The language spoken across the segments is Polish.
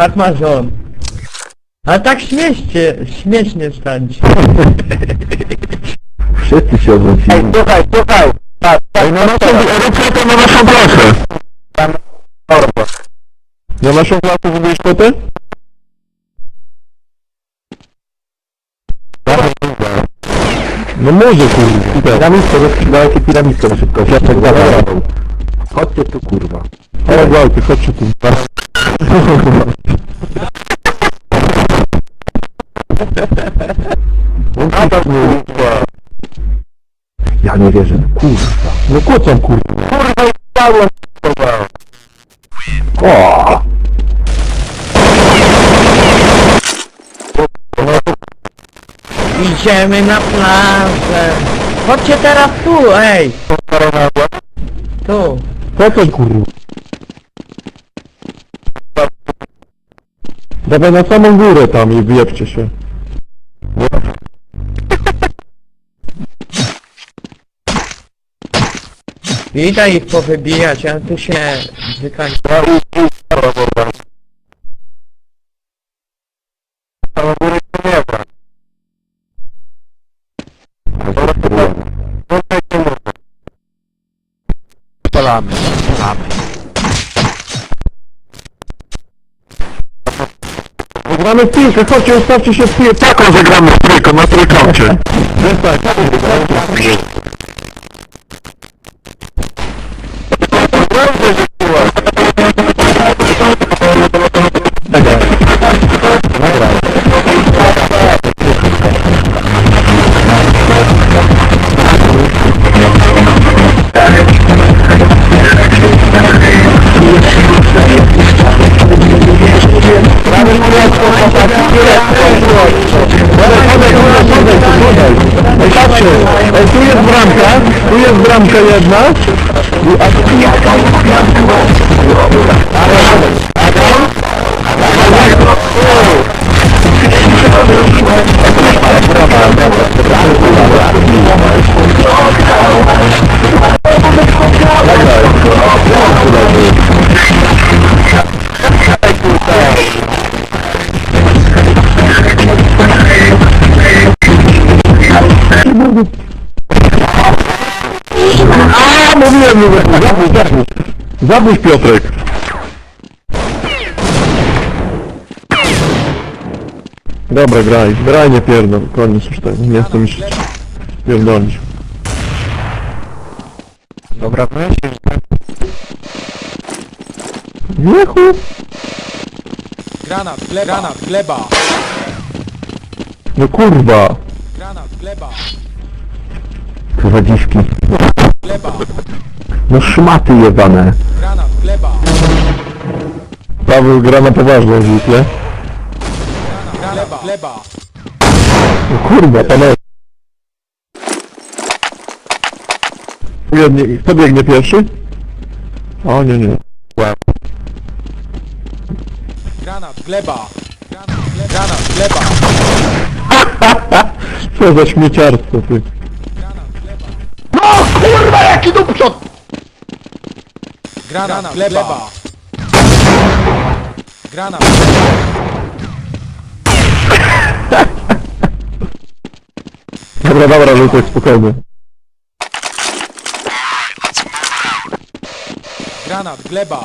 Farmazon. Ale tak śmieszcie, śmiesznie stańcie. Wszyscy się odwrócili. Ej, słuchaj, słuchaj. Patrz, Ej, na naszą, róbcie to na naszą klasę. Na naszą klasę zrobiłeś potę? No może kurwa. Piramidkę, rozkrzydałeś piramidkę na szybkość. Ja tak. Chodźcie tu kurwa. Ale gwałty, chodźcie tu. Ja nie wierzę. Kurwa. No kłócą kurwa. Kurwa, cało O! Idziemy na plażę. Chodźcie teraz tu, ej. Tu. Kłócą kurwa. Dawaj na samą górę tam i wyjebcie się. Widać ich powybijać, a tu się spalamy. W piłkę, chodźcie, ustawcie się w piłkę. Taką zagramy w trójkę, na trójkącie. Ej, patrzcie, ej, tu jest bramka, tu jest bramka jedna. A- A, mówiłem, mówiłem, zabój, zabój. Zabój Piotrek. Dobra, graj, graj, nie pierdol, koniec już tego, nie chcę mi się pierdolić. Dobra, weź Wiechu! Granat, gleba, granat, gleba, No kurwa! granat, gleba, Kurwa dziwki. gleba, No szmaty jebane. granat, gleba, Paweł gra na poważnie jak zwykle. granat, gleba, gleba, No kurwa, panowie. Jednie, kto biegnie pierwszy? O nie, nie. granat, gleba, granat, gleba, granat, gleba, Co za śmieciarstwo ty. granat, gleba, No kurwa jaki dupczot! Granat, gleba, granat, Dobra, dobra, Lutek, spokojnie. granat, gleba,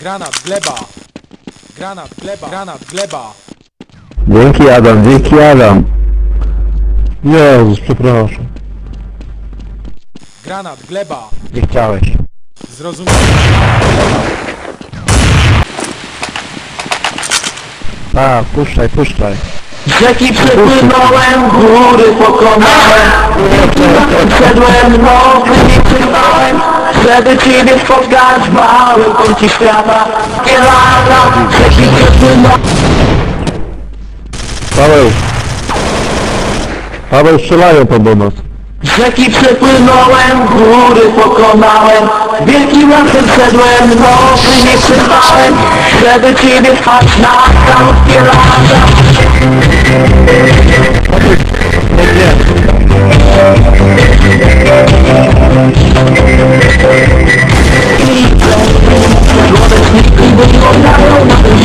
granat, gleba, granat, gleba, granat, gleba, Dzięki Adam, dzięki Adam. Jezus, przepraszam. granat, gleba, Nie chciałeś. Zrozumiałem, A, puszczaj, puszczaj. Rzeki przepłynąłem, góry pokonałem. Wszedłem nowy, nie przerwałem. Żeby Ciebie spotkać w małym kącie świata. Nie lata, rzeki przepłynąłem. Paweł. Paweł, strzelają do nas. Rzeki przepłynąłem, góry pokonałem Wielkim lasem szedłem, nowy nie przerwałem Żeby Ciebie spać na krótkie lata Słoneczniku wyglądają na tym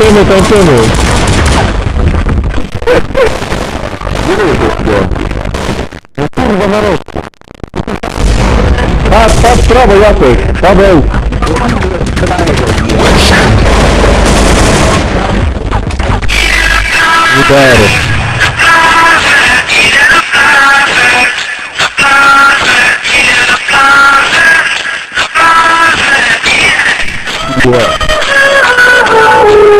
Kończymy, kończymy. No kurwa na rok. Patrz, patrz, prawo Jacek. Paweł. Lider. Yeah.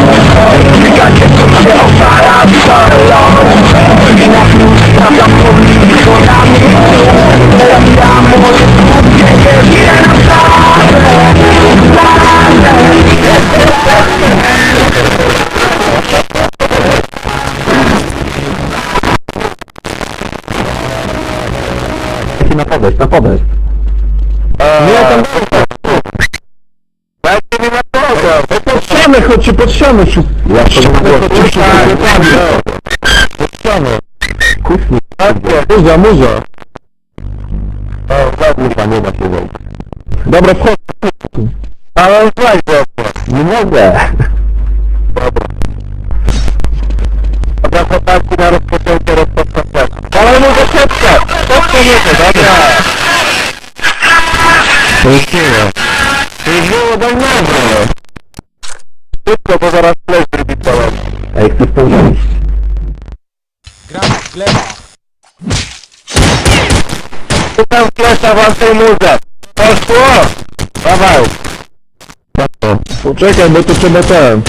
podejść. Nie, tam Dajcie Pod ścianę chodźcie, pod ścianę szybko! Ja to mówię, Chodźcie szybko, pod ścianę! kuchni. Muza, muza! O, kurwa, nie ma się wejść. Dobra, wchodź! Ale weź go. Nie mogę. Dobra. Dobra, chłopaki na rozpoczęcie rozpoczęcia. Ale mu do szybka! Szybko nie to, dobra! To już było. To już było dawno! Szybko, bo zaraz plec zrobi całe. Ej, chcesz to wziąć? Granat, gleba. Szukam klesza własnej murze! Poszło! Dawaj! Poczekaj, bo to trzeba ten.